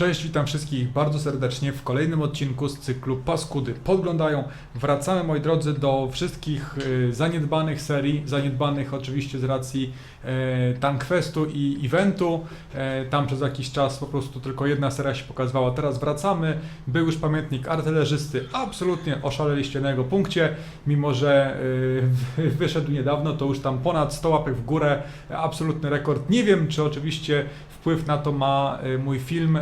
Cześć, witam wszystkich bardzo serdecznie w kolejnym odcinku z cyklu Paskudy podglądają. Wracamy, moi drodzy, do wszystkich y, zaniedbanych serii, zaniedbanych oczywiście z racji Tankfestu i eventu. E, tam przez jakiś czas po prostu tylko jedna seria się pokazywała. Teraz wracamy. Był już pamiętnik artylerzysty, absolutnie oszaleliście na jego punkcie, mimo że y, wyszedł niedawno, to już tam ponad 100 łapek w górę, absolutny rekord. Nie wiem, czy oczywiście wpływ na to ma mój film,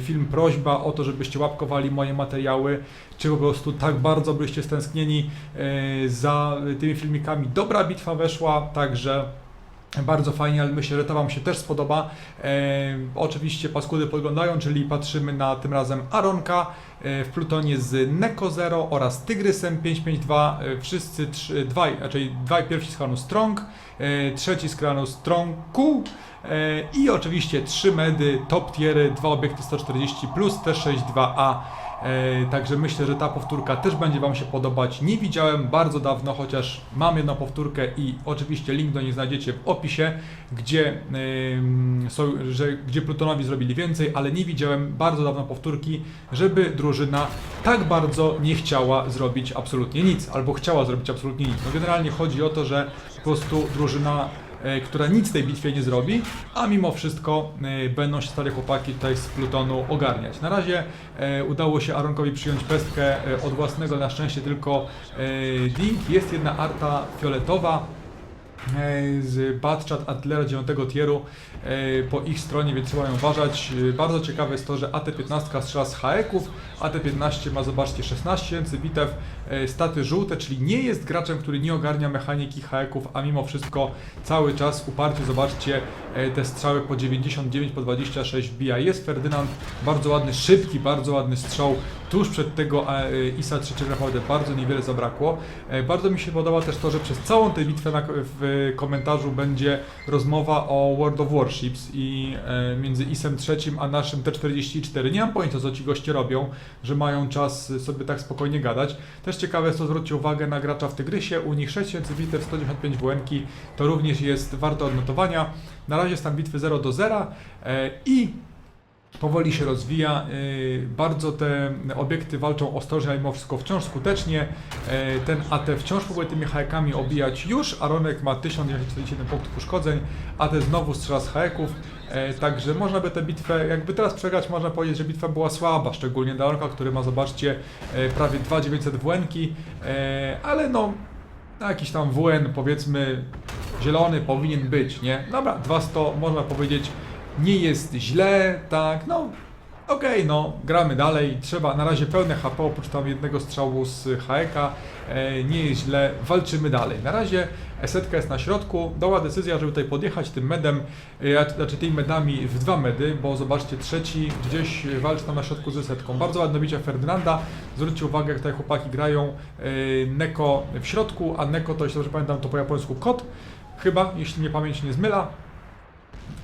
film prośba o to, żebyście łapkowali moje materiały, czy po prostu tak bardzo byliście stęsknieni za tymi filmikami. Dobra bitwa weszła, także bardzo fajnie, ale myślę, że to Wam się też spodoba. E, oczywiście paskudy podglądają, czyli patrzymy na tym razem Aronka e, w Plutonie z Neko Zero oraz Tygrysem 552. E, wszyscy trzy, dwaj, raczej dwaj pierwsi z klanu Strong, e, trzeci z klanu Strongu e, i oczywiście trzy medy, top tiery, dwa obiekty 140 plus T62A. E, Także myślę, że ta powtórka też będzie Wam się podobać. Nie widziałem bardzo dawno, chociaż mam jedną powtórkę i oczywiście link do niej znajdziecie w opisie, gdzie, że, gdzie Plutonowi zrobili więcej, ale nie widziałem bardzo dawno powtórki, żeby drużyna tak bardzo nie chciała zrobić absolutnie nic, albo chciała zrobić absolutnie nic. No generalnie chodzi o to, że po prostu drużyna która nic w tej bitwie nie zrobi, a mimo wszystko e, będą się stare chłopaki tutaj z Plutonu ogarniać. Na razie e, udało się Aronkowi przyjąć pestkę e, od własnego, na szczęście tylko e, Ding. Jest jedna arta fioletowa, e, z Batchat Artillera 9 tieru e, po ich stronie, więc trzeba ją uważać. E, Bardzo ciekawe jest to, że AT-15 strzela z haeków, AT-15 ma, zobaczcie, 16 tysięcy bitew, e, staty żółte, czyli nie jest graczem, który nie ogarnia mechaniki haeków, a mimo wszystko cały czas uparcie, zobaczcie, e, te strzały po 99, po 26 wbija. Jest Ferdynand, bardzo ładny, szybki, bardzo ładny strzał, tuż przed tego e, ISA 3 naprawdę bardzo niewiele zabrakło. E, Bardzo mi się podoba też to, że przez całą tę bitwę na, w komentarzu będzie rozmowa o World of Warships i e, między ISem trzecim a naszym T44. Nie mam pojęcia, co ci goście robią, że mają czas sobie tak spokojnie gadać. Też ciekawe jest to, zwróćcie uwagę na gracza w Tygrysie, u nich 6000 bitew, 195 WN-ki, to również jest warte odnotowania. Na razie jest tam bitwy 0 do 0 e, i powoli się rozwija. Yy, Bardzo te obiekty walczą ostrożnie, mimo wszystko wciąż skutecznie. Yy, Ten AT wciąż próbuje tymi hajkami obijać już. Aronek ma 1947 punktów uszkodzeń, AT znowu strzela z hajeków. Yy, Także można by tę bitwę, jakby teraz przegrać, można powiedzieć, że bitwa była słaba, szczególnie dla Aronka, który ma, zobaczcie, prawie 2900 WN-ki, yy, ale no, jakiś tam WN, powiedzmy, zielony powinien być, nie? Dobra, 200 można powiedzieć, nie jest źle, tak, no okej, no gramy dalej, trzeba, na razie pełne HP, oprócz tam jednego strzału z HEK-a, e, nie jest źle, walczymy dalej. Na razie Esetka jest na środku, dała decyzja, żeby tutaj podjechać tym medem, e, znaczy tymi medami w dwa medy, bo zobaczcie, trzeci gdzieś walczy tam na środku z Esetką. Bardzo ładne bicie Ferdynanda, zwróćcie uwagę, jak tutaj chłopaki grają e, Neko w środku, a Neko to, jeśli dobrze pamiętam, to po japońsku kot, chyba, jeśli mnie pamięć nie zmyla.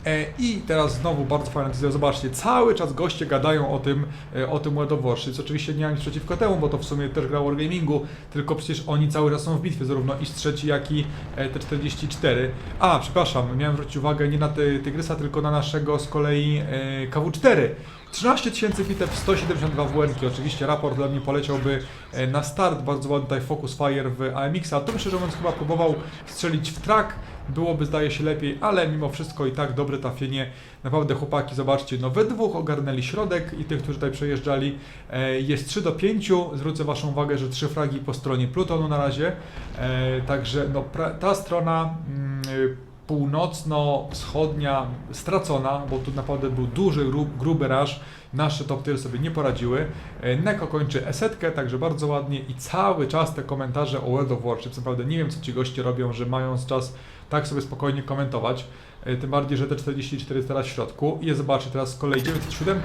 E, I teraz znowu bardzo fajna decyzja. Zobaczcie, cały czas goście gadają o tym, e, o tym World of Warships. Oczywiście nie mam nic przeciwko temu, bo to w sumie też gra Wargamingu, tylko przecież oni cały czas są w bitwie, zarówno IS trzeci, jak i e, T44. A, przepraszam, miałem zwrócić uwagę nie na ty, Tygrysa, tylko na naszego z kolei e, KW4. 13 tysięcy bitew, 172 WN-ki. Oczywiście raport dla mnie poleciałby na start. Bardzo ładny tutaj focus fire w AMX-a. To myślę, że on chyba próbował strzelić w track. Byłoby zdaje się lepiej, ale mimo wszystko i tak dobre trafienie. Naprawdę chłopaki, zobaczcie, no we dwóch ogarnęli środek i tych, którzy tutaj przejeżdżali e, jest 3 do 5. Zwrócę Waszą uwagę, że trzy fragi po stronie Plutonu na razie. E, Także no, ta strona mm, północno-wschodnia stracona, bo tu naprawdę był duży, gru- gruby raż. Nasze top tier sobie nie poradziły. E, Neko kończy esetkę, także bardzo ładnie i cały czas te komentarze o World of Warships. Naprawdę nie wiem, co ci goście robią, że mając czas tak sobie spokojnie komentować. E, Tym bardziej, że te 44 jest teraz w środku. I zobaczcie, teraz z kolei 907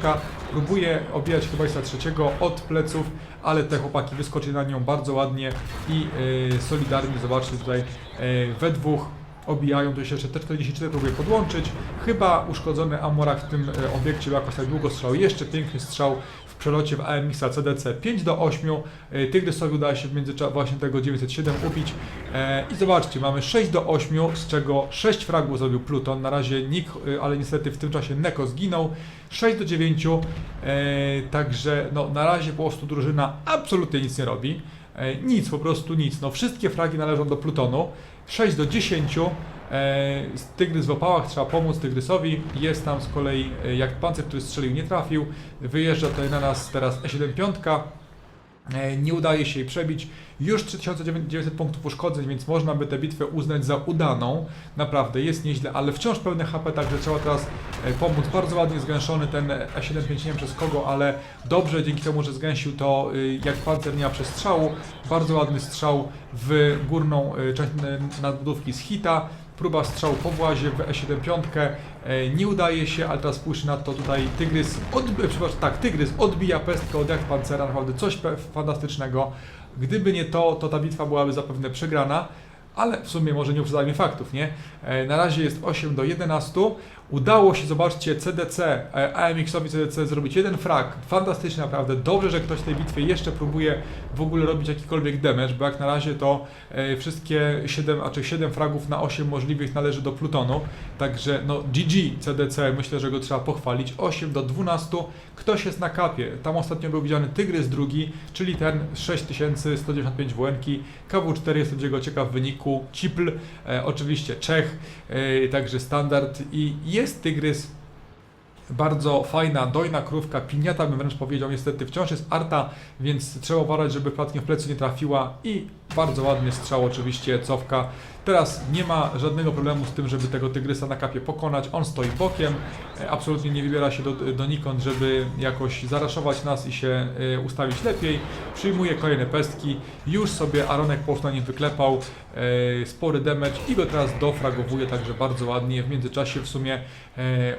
próbuje obijać chyba trzeciego od pleców, ale te chłopaki wyskoczyli na nią bardzo ładnie i e, solidarnie, zobaczcie tutaj we dwóch obijają, to się jeszcze T-44 próbuje podłączyć. Chyba uszkodzony Amorak w tym e, obiekcie, bo jakoś tak długo strzał. Jeszcze piękny strzał w przelocie w AMX-a CDC 5 do 8. E, Tygrysowi udaje się w międzyczasie właśnie tego 907 ubić. E, I zobaczcie, mamy 6 do 8, z czego 6 fragów zrobił Pluton. Na razie Nick, ale niestety w tym czasie Neko zginął. 6 do 9. E, także no, na razie po prostu drużyna absolutnie nic nie robi. Nic, po prostu nic. No, wszystkie fragi należą do Plutonu. 6 do 10. E, Tygrys w opałach, trzeba pomóc Tygrysowi. Jest tam z kolei e, jak pancer, który strzelił, nie trafił. Wyjeżdża tutaj na nas teraz E75. E, Nie udaje się jej przebić. Już 3900 punktów uszkodzeń, więc można by tę bitwę uznać za udaną. Naprawdę jest nieźle, ale wciąż pełne HP, także trzeba teraz e, pomóc. Bardzo ładnie zgęszony ten E75, nie wiem przez kogo, ale dobrze dzięki temu, że zgęsił to jak pancer nie ma przestrzału. Bardzo ładny strzał w górną część nadbudówki z hita. Próba strzału po włazie w E75 e, nie udaje się, ale teraz spójrzcie na to tutaj Tygrys, odbi- przepraszam, tak, Tygrys odbija pestkę od jak pancera, naprawdę coś fantastycznego. Gdyby nie to, to ta bitwa byłaby zapewne przegrana, ale w sumie może nie uprzedzajmy faktów, nie? E, Na razie jest 8 do 11. Udało się, zobaczcie, CDC, e, AMX-owi CDC zrobić jeden frag. Fantastycznie naprawdę. Dobrze, że ktoś w tej bitwie jeszcze próbuje w ogóle robić jakikolwiek damage, bo jak na razie to e, wszystkie 7, a czy 7 fragów na 8 możliwych należy do Plutonu. Także no GG CDC, myślę, że go trzeba pochwalić. 8 do 12. Ktoś jest na kapie. Tam ostatnio był widziany Tygrys drugi, czyli ten 6195 WN-ki. KW4 jest jego ciekaw wyniku. Cipl, e, oczywiście Czech, także standard i jest Tygrys. Bardzo fajna, dojna krówka, piniata bym wręcz powiedział, niestety. Wciąż jest arta, więc trzeba uważać, żeby przypadkiem w plecy nie trafiła. I bardzo ładny strzał oczywiście, cofka. Teraz nie ma żadnego problemu z tym, żeby tego tygrysa na kapie pokonać, on stoi bokiem, e, absolutnie nie wybiera się do, donikąd, żeby jakoś zaraszować nas i się e, ustawić lepiej. Przyjmuje kolejne pestki, już sobie Aronek po nim wyklepał e, spory damage i go teraz dofragowuje, także bardzo ładnie. W międzyczasie w sumie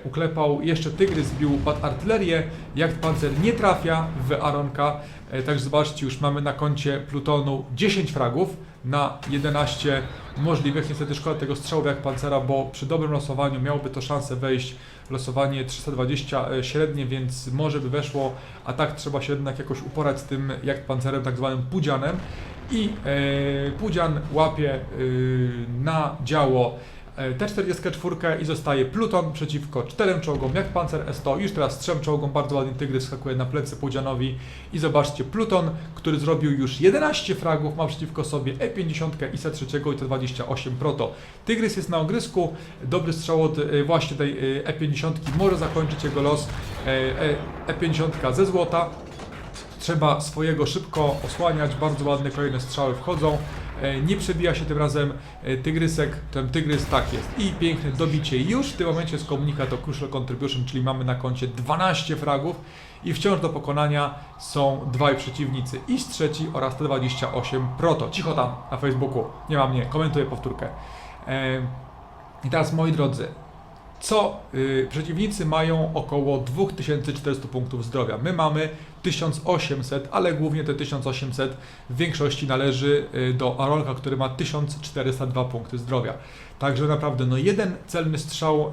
uklepał. Jeszcze Tygrys bił bad artylerię, jak pancer nie trafia w Aronka, także zobaczcie, już mamy na koncie Plutonu 10 fragów na 11 możliwych. Niestety szkoda tego strzału jak pancera, bo przy dobrym losowaniu miałoby to szansę wejść losowanie 320 e, średnie, więc może by weszło, a tak trzeba się jednak jakoś uporać z tym jak pancerem, tak zwanym pudzianem. I e, pudzian łapie e, na działo T-44 i zostaje Pluton przeciwko czterem czołgom, jak Panzer S100, już teraz trzem czołgom, bardzo ładnie Tygrys skakuje na plecy Pudzianowi. I zobaczcie, Pluton, który zrobił już 11 fragów, ma przeciwko sobie E50, IS-3 i T-28 Proto. Tygrys jest na ogrysku, dobry strzał od e, właśnie tej e, E50 może zakończyć jego los e, e, E50 ze złota, trzeba swojego szybko osłaniać, bardzo ładne kolejne strzały wchodzą, E, nie przebija się tym razem e, tygrysek, ten tygrys tak jest i piękne dobicie. Już w tym momencie jest komunikat o Crucial Contribution, czyli mamy na koncie 12 fragów i wciąż do pokonania są dwaj przeciwnicy, IS trzeci oraz T28 Proto. Cicho tam na Facebooku, nie ma mnie, komentuję powtórkę. E, I teraz moi drodzy, co y, przeciwnicy mają około 2400 punktów zdrowia. My mamy 1800, ale głównie te 1800 w większości należy y, do Arolka, który ma 1402 punkty zdrowia. Także naprawdę, no jeden celny strzał y,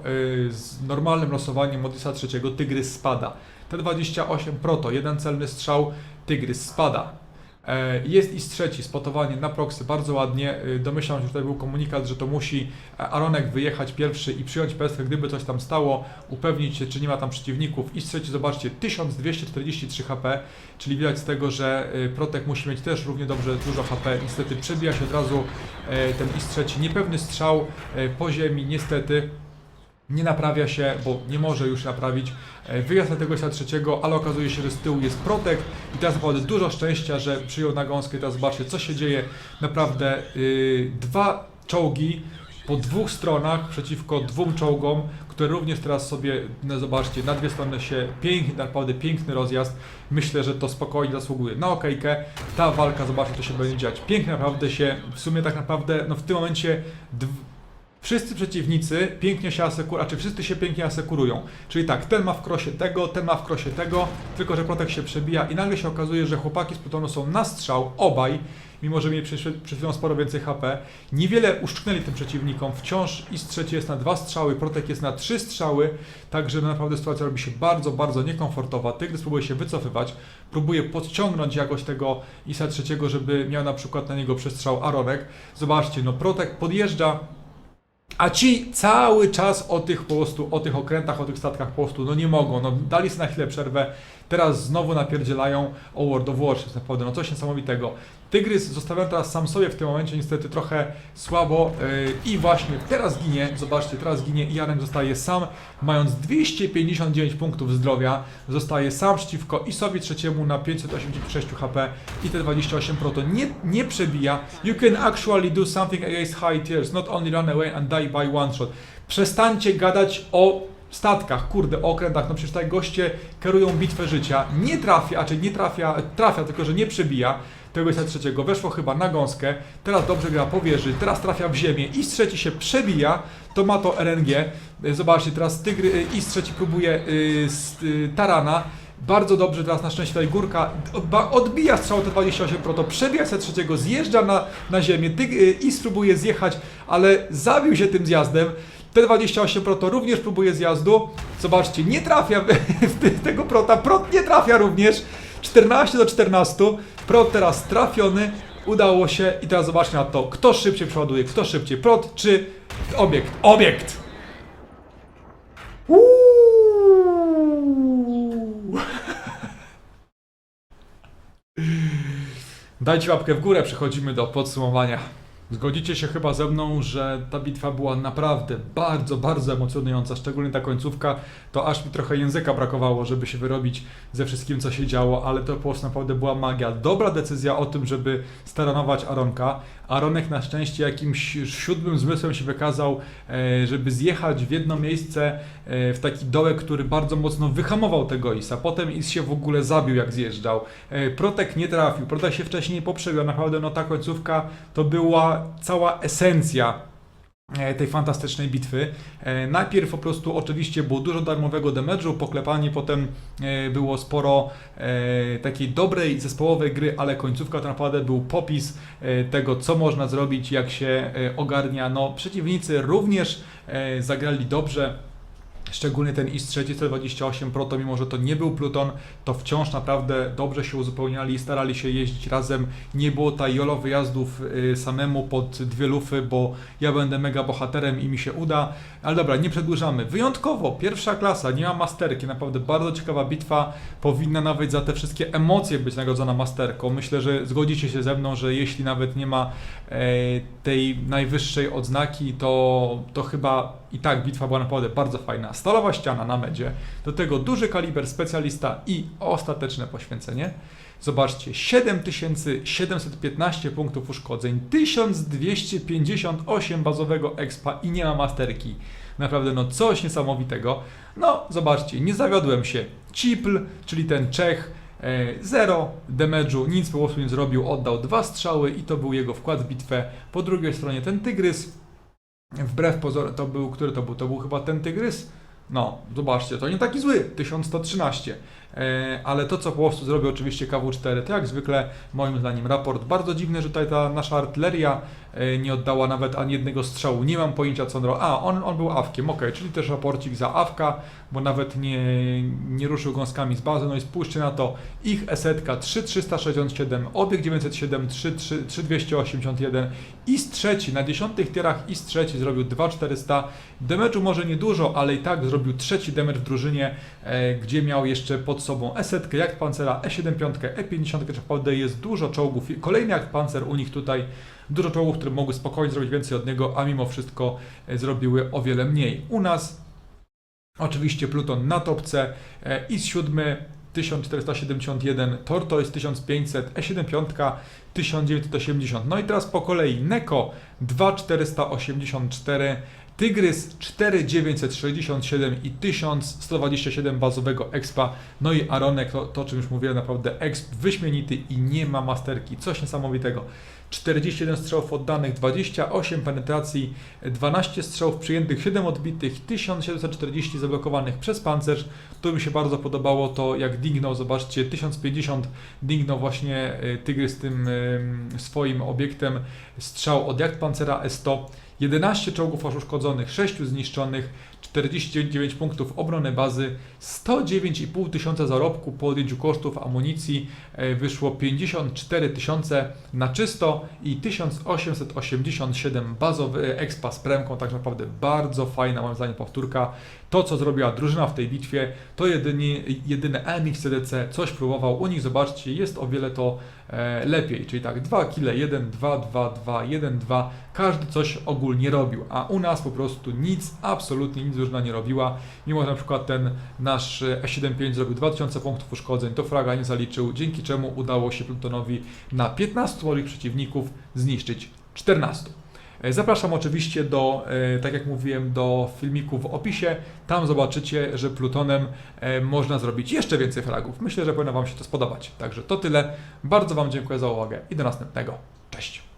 z normalnym losowaniem Odisa trzeciego, Tygrys spada. T28 Proto, jeden celny strzał, Tygrys spada. E, Jest i trzeci, spotowanie na proxy, bardzo ładnie. E, Domyślam się, że tutaj był komunikat, że to musi e, Aronek wyjechać pierwszy i przyjąć pestkę, gdyby coś tam stało, upewnić się, czy nie ma tam przeciwników. I trzeci, zobaczcie, 1243 HP, czyli widać z tego, że Protek musi mieć też równie dobrze dużo HP. Niestety przebija się od razu ten i trzeci, niepewny strzał po ziemi, niestety nie naprawia się, bo nie może już naprawić. E, Wyjazd na tego trzeciego, ale okazuje się, że z tyłu jest Protek i teraz naprawdę dużo szczęścia, że przyjął nagąskę. Teraz zobaczcie, co się dzieje. Naprawdę yy, dwa czołgi po dwóch stronach przeciwko dwóm czołgom, które również teraz sobie, no zobaczcie, na dwie strony się piękny, naprawdę piękny rozjazd. Myślę, że to spokojnie zasługuje na okejkę. Ta walka, zobaczcie, co się będzie dziać. Pięknie naprawdę się, w sumie tak naprawdę, no w tym momencie Wszyscy przeciwnicy pięknie się asekurują, czy wszyscy się pięknie asekurują. Czyli tak, ten ma w krosie tego, ten ma w krosie tego, tylko że protek się przebija i nagle się okazuje, że chłopaki z Plutonu są na strzał, obaj, mimo że mieli przed, chwilą sporo więcej HP. Niewiele uszczknęli tym przeciwnikom, wciąż i trzeci jest na dwa strzały, protek jest na trzy strzały, także naprawdę sytuacja robi się bardzo, bardzo niekomfortowa. Tygrys próbuje się wycofywać, próbuje podciągnąć jakoś tego Isa trzeciego, żeby miał na przykład na niego przestrzał Aronek. Zobaczcie, no protek podjeżdża, a ci cały czas o tych po prostu, o tych okrętach, o tych statkach po prostu, no nie mogą, no dali sobie na chwilę przerwę, teraz znowu napierdzielają o World of Warships, naprawdę, no coś niesamowitego. Tygrys zostawiam teraz sam sobie w tym momencie niestety trochę słabo yy, i właśnie teraz ginie, zobaczcie, teraz ginie i Janek zostaje sam, mając 259 punktów zdrowia, zostaje sam przeciwko Isowi trzeciemu na 586 HP i te 28 proto nie, nie przebija. You can actually do something against high tiers, not only run away and die by one shot. Przestańcie gadać o statkach, kurde, okrętach, no przecież tutaj goście kierują bitwę życia, nie trafia, a czy nie trafia, trafia, tylko że nie przebija tego trzeciego, weszło chyba na gąskę, teraz dobrze gra po wieży, teraz trafia w ziemię, i trzeci się przebija, to ma to RNG, zobaczcie, teraz Tygry, y, i trzeci próbuje y, z y, Tarana, bardzo dobrze teraz na szczęście tutaj górka odbija strzał T28 proto, przebija se trzeciego, zjeżdża na, na ziemię, y, i spróbuje zjechać, ale zabił się tym zjazdem, T28 Proto również próbuje zjazdu. Zobaczcie, nie trafia w, tego Prota. Prot nie trafia również. 14 do 14. Prot teraz trafiony. Udało się. I teraz zobaczmy na to, kto szybciej przeładuje, kto szybciej. Prot czy obiekt? Obiekt! Dajcie łapkę w górę, przechodzimy do podsumowania. Zgodzicie się chyba ze mną, że ta bitwa była naprawdę bardzo, bardzo emocjonująca, szczególnie ta końcówka, to aż mi trochę języka brakowało, żeby się wyrobić ze wszystkim, co się działo, ale to po prostu naprawdę była magia. Dobra decyzja o tym, żeby staranować Aronka. Aronek na szczęście jakimś siódmym zmysłem się wykazał, e, żeby zjechać w jedno miejsce e, w taki dołek, który bardzo mocno wyhamował tego Isa. Potem Is się w ogóle zabił, jak zjeżdżał. E, Protek nie trafił, Protek się wcześniej poprzebił. Naprawdę no ta końcówka to była cała esencja e, tej fantastycznej bitwy. E, Najpierw po prostu oczywiście było dużo darmowego damage'u, poklepanie, potem e, było sporo takiej dobrej zespołowej gry, ale końcówka to naprawdę był popis tego, co można zrobić, jak się ogarnia. No, przeciwnicy również zagrali dobrze. Szczególnie ten IS 328 Proto, mimo że to nie był Pluton, to wciąż naprawdę dobrze się uzupełniali, starali się jeździć razem. Nie było ta jolo wyjazdów y, samemu pod dwie lufy, bo ja będę mega bohaterem i mi się uda. Ale dobra, nie przedłużamy. Wyjątkowo, pierwsza klasa, nie ma masterki, naprawdę bardzo ciekawa bitwa. Powinna nawet za te wszystkie emocje być nagrodzona masterką. Myślę, że zgodzicie się ze mną, że jeśli nawet nie ma e, tej najwyższej odznaki, to, to chyba i tak bitwa była naprawdę bardzo fajna. Stalowa ściana na medzie, do tego duży kaliber specjalista i ostateczne poświęcenie. Zobaczcie, 7715 punktów uszkodzeń, 1258 bazowego expa i nie ma masterki. Naprawdę, no coś niesamowitego. No, zobaczcie, nie zawiodłem się. Cipl, czyli ten Czech, e, zero damage'u, nic po prostu nie zrobił, oddał dwa strzały i to był jego wkład w bitwę. Po drugiej stronie ten Tygrys, wbrew pozorom, to był, który to był? To był chyba ten Tygrys? No, zobaczcie, to nie taki zły, 1113. E, ale to, co po prostu zrobił oczywiście KW4, to jak zwykle, moim zdaniem, raport. Bardzo dziwne, że tutaj ta nasza artyleria nie oddała nawet ani jednego strzału. Nie mam pojęcia, co on robił. A, on, on był awkiem, ok, czyli też raporcik za awka, bo nawet nie, nie ruszył gąskami z bazy. No i spójrzcie na to, ich esetka 3367, obieg 907, 3, 3, 3281, IS trzeci, na dziesiątych tierach IS trzeci zrobił 2400. Damage'u może niedużo, ale i tak zrobił trzeci damage w drużynie, e, gdzie miał jeszcze pod sobą esetkę, jak pancera, E75, E50, naprawdę jest dużo czołgów. Kolejny jak pancer u nich tutaj, dużo czołgów, które mogły spokojnie zrobić więcej od niego, a mimo wszystko e, zrobiły o wiele mniej. U nas Oczywiście Pluton na topce, e, IS 7 1471, Tortoise 1500, E75 1980. No i teraz po kolei Neko 2484, Tygrys 4967 i 1127 bazowego expa. No i Aronek, to, to o czym już mówiłem, naprawdę exp wyśmienity i nie ma masterki. Coś niesamowitego. 41 strzałów oddanych, 28 penetracji, 12 strzałów przyjętych, 7 odbitych, 1740 zablokowanych przez pancerz. To mi się bardzo podobało, to jak dingnął, zobaczcie, 1050 dingnął właśnie y, Tygrys tym swoim obiektem strzał od Jagdpancera S100. 11 czołgów uszkodzonych, 6 zniszczonych, 49 punktów obrony bazy, 109,5 tysiąca zarobku po odjęciu kosztów amunicji, e, wyszło 54 tysiące na czysto i 1887 bazowy expa z premką, tak naprawdę bardzo fajna moim zdaniem powtórka. To co zrobiła drużyna w tej bitwie, to jedynie, jedyne EMX CDC coś próbował, u nich zobaczcie jest o wiele to lepiej, czyli tak 2 kile 1, 2, 2, 2, 1, 2, każdy coś ogólnie robił, a u nas po prostu nic, absolutnie nic drużyna nie robiła, mimo że na przykład ten nasz e, E75 zrobił 2000 punktów uszkodzeń, to fraga nie zaliczył, dzięki czemu udało się Plutonowi na 15 moich przeciwników zniszczyć 14. E, Zapraszam oczywiście do, e, tak jak mówiłem, do filmiku w opisie. Tam zobaczycie, że Plutonem e, można zrobić jeszcze więcej fragów. Myślę, że powinno Wam się to spodobać. Także to tyle. Bardzo Wam dziękuję za uwagę i do następnego. Cześć!